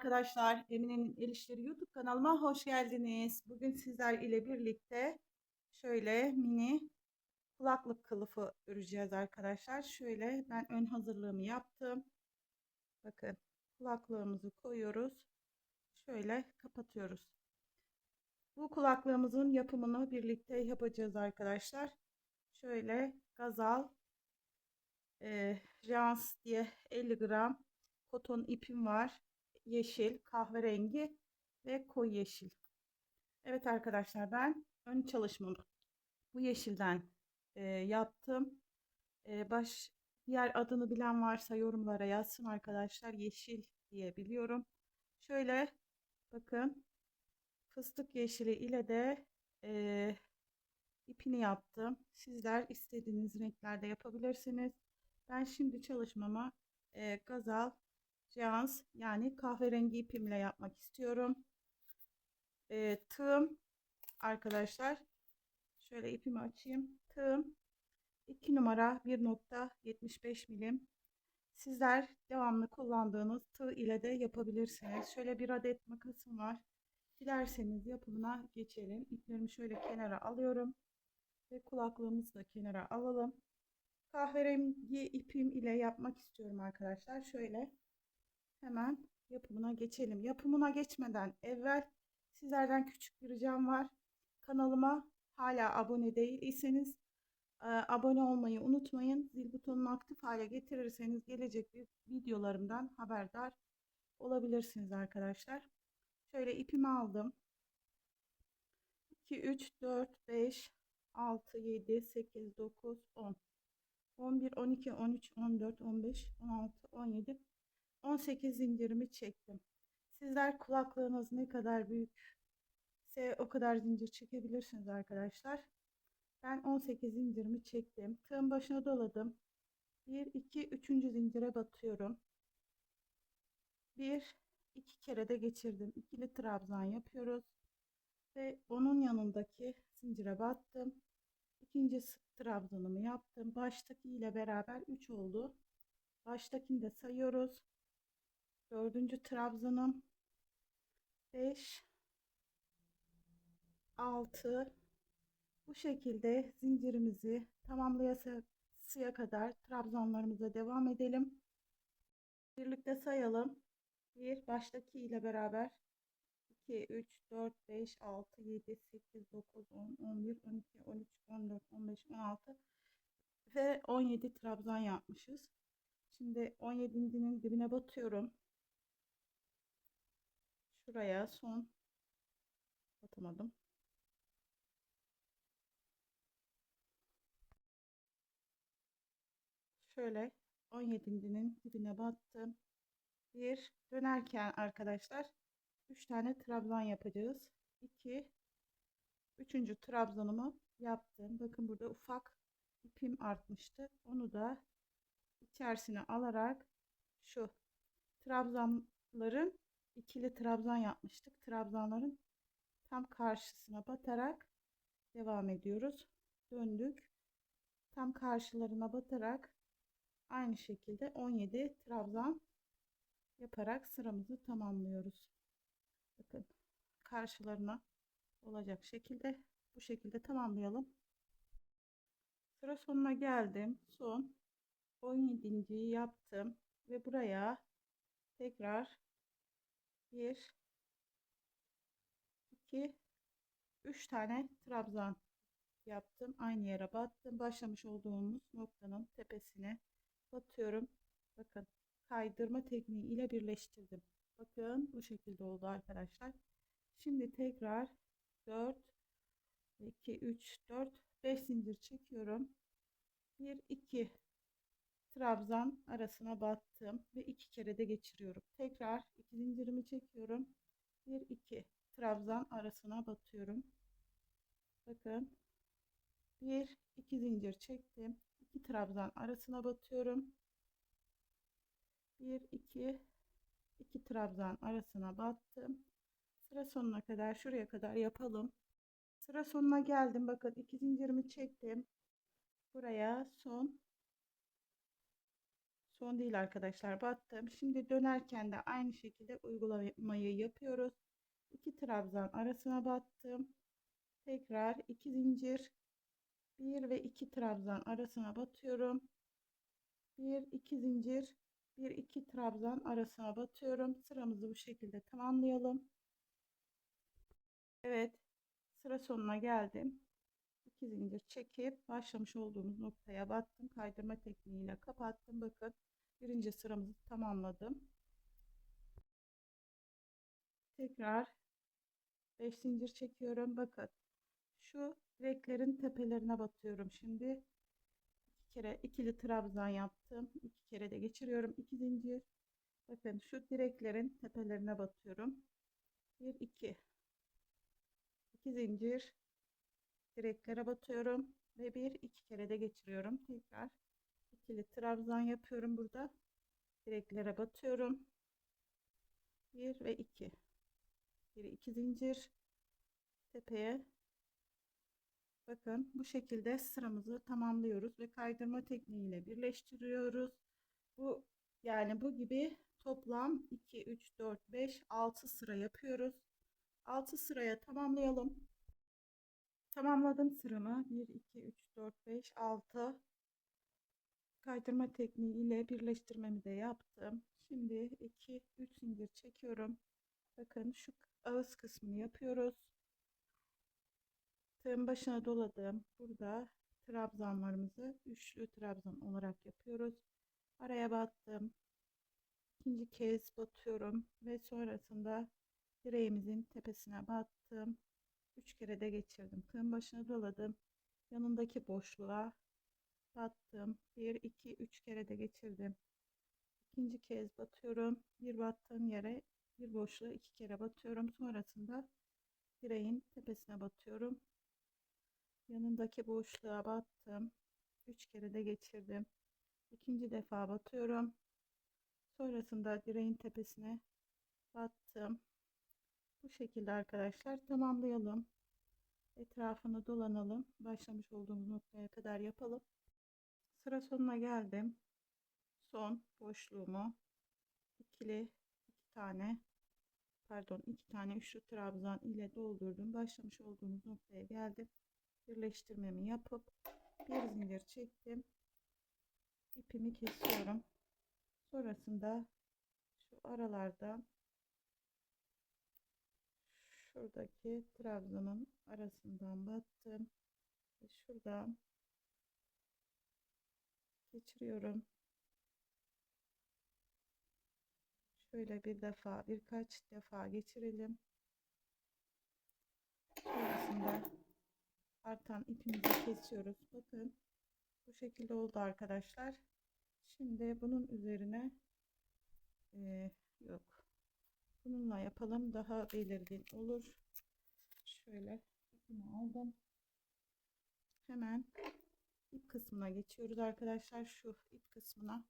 Arkadaşlar. Emine'nin El İşleri YouTube kanalıma hoş geldiniz. Bugün sizler ile birlikte şöyle mini kulaklık kılıfı öreceğiz arkadaşlar. Şöyle ben ön hazırlığımı yaptım. Bakın kulaklığımızı koyuyoruz. Şöyle kapatıyoruz. Bu kulaklığımızın yapımını birlikte yapacağız arkadaşlar. Şöyle gazal e, jans diye 50 gram koton ipim var. Yeşil, kahverengi ve koyu yeşil. Evet arkadaşlar ben ön çalışmamı bu yeşilden e, yaptım. E, baş diğer adını bilen varsa yorumlara yazsın arkadaşlar. Yeşil diye biliyorum. Şöyle bakın fıstık yeşili ile de e, ipini yaptım. Sizler istediğiniz renklerde yapabilirsiniz. Ben şimdi çalışmama e, gazal Seans yani kahverengi ipimle yapmak istiyorum. E, tığım arkadaşlar şöyle ipimi açayım. Tığım 2 numara 1.75 milim. Sizler devamlı kullandığınız tığ ile de yapabilirsiniz. Şöyle bir adet makasım var. Dilerseniz yapımına geçelim. İplerimi şöyle kenara alıyorum. Ve kulaklığımızı da kenara alalım. Kahverengi ipim ile yapmak istiyorum arkadaşlar. Şöyle hemen yapımına geçelim. Yapımına geçmeden evvel sizlerden küçük bir ricam var. Kanalıma hala abone değilseniz e, abone olmayı unutmayın. Zil butonunu aktif hale getirirseniz gelecek videolarımdan haberdar olabilirsiniz arkadaşlar. Şöyle ipimi aldım. 2, 3, 4, 5, 6, 7, 8, 9, 10. 11, 12, 13, 14, 15, 16, 17, 18 zincirimi çektim. Sizler kulaklığınız ne kadar büyükse o kadar zincir çekebilirsiniz arkadaşlar. Ben 18 zincirimi çektim. Tığın başına doladım. 1, 2, 3. zincire batıyorum. 1, 2 kere de geçirdim. İkili trabzan yapıyoruz. Ve onun yanındaki zincire battım. İkinci trabzanımı yaptım. Baştaki ile beraber 3 oldu. Baştakini de sayıyoruz dördüncü trabzanım 5 6 bu şekilde zincirimizi tamamlayasıya kadar trabzanlarımıza devam edelim. Birlikte sayalım. 1 baştaki ile beraber 2 3 4 5 6 7 8 9 10 11 12 13 14 15 16 ve 17 trabzan yapmışız. Şimdi 17'nin dibine batıyorum Şuraya son atamadım. Şöyle 17'nin dibine battım. Bir dönerken arkadaşlar 3 tane trabzan yapacağız. 2 üçüncü trabzanımı yaptım. Bakın burada ufak ipim artmıştı. Onu da içerisine alarak şu trabzanların ikili trabzan yapmıştık. Trabzanların tam karşısına batarak devam ediyoruz. Döndük. Tam karşılarına batarak aynı şekilde 17 trabzan yaparak sıramızı tamamlıyoruz. Bakın karşılarına olacak şekilde bu şekilde tamamlayalım. Sıra sonuna geldim. Son 17. yaptım ve buraya tekrar 1 2 3 tane trabzan yaptım. Aynı yere battım. Başlamış olduğumuz noktanın tepesine batıyorum. Bakın kaydırma tekniği ile birleştirdim. Bakın bu şekilde oldu arkadaşlar. Şimdi tekrar 4 2 3 4 5 zincir çekiyorum. 1 2 trabzan arasına battım ve iki kere de geçiriyorum. Tekrar iki zincirimi çekiyorum. Bir iki trabzan arasına batıyorum. Bakın bir iki zincir çektim. iki trabzan arasına batıyorum. Bir iki iki trabzan arasına battım. Sıra sonuna kadar şuraya kadar yapalım. Sıra sonuna geldim. Bakın iki zincirimi çektim. Buraya son Son değil arkadaşlar battım. Şimdi dönerken de aynı şekilde uygulamayı yapıyoruz. 2 trabzan arasına battım. Tekrar 2 zincir 1 ve 2 trabzan arasına batıyorum. 1 2 zincir 1 2 trabzan arasına batıyorum. Sıramızı bu şekilde tamamlayalım. Evet. Sıra sonuna geldim. 2 zincir çekip başlamış olduğumuz noktaya battım. Kaydırma tekniğiyle kapattım. Bakın birinci sıramızı tamamladım. Tekrar 5 zincir çekiyorum. Bakın şu direklerin tepelerine batıyorum. Şimdi iki kere ikili trabzan yaptım. iki kere de geçiriyorum. 2 zincir. Bakın şu direklerin tepelerine batıyorum. 1 2 2 zincir direklere batıyorum ve bir iki kere de geçiriyorum. Tekrar ikili trabzan yapıyorum burada. Direklere batıyorum. 1 ve 2. 1 2 zincir tepeye Bakın bu şekilde sıramızı tamamlıyoruz ve kaydırma tekniğiyle birleştiriyoruz. Bu yani bu gibi toplam 2 3 4 5 6 sıra yapıyoruz. 6 sıraya tamamlayalım. Tamamladım sıramı. 1 2 3 4 5 6 kaydırma tekniği ile birleştirmemi de yaptım. Şimdi 2 3 zincir çekiyorum. Bakın şu ağız kısmını yapıyoruz. Tığın başına doladım. Burada trabzanlarımızı üçlü trabzan olarak yapıyoruz. Araya battım. İkinci kez batıyorum ve sonrasında direğimizin tepesine battım. Üç kere de geçirdim. Tığın başına doladım. Yanındaki boşluğa battım. Bir, iki, üç kere de geçirdim. İkinci kez batıyorum. Bir battığım yere bir boşluğa iki kere batıyorum. Sonrasında direğin tepesine batıyorum. Yanındaki boşluğa battım. Üç kere de geçirdim. İkinci defa batıyorum. Sonrasında direğin tepesine battım. Bu şekilde arkadaşlar tamamlayalım. Etrafını dolanalım. Başlamış olduğumuz noktaya kadar yapalım. Sıra sonuna geldim. Son boşluğumu ikili iki tane pardon iki tane üçlü trabzan ile doldurdum. Başlamış olduğumuz noktaya geldim. Birleştirmemi yapıp bir zincir çektim. İpimi kesiyorum. Sonrasında şu aralarda şuradaki trabzanın arasından battım. Ve şuradan geçiriyorum. Şöyle bir defa birkaç defa geçirelim. Sonrasında artan ipimizi kesiyoruz. Bakın bu şekilde oldu arkadaşlar. Şimdi bunun üzerine e, yok Bununla yapalım daha belirgin olur. Şöyle ipimi aldım. Hemen ip kısmına geçiyoruz arkadaşlar. Şu ip kısmına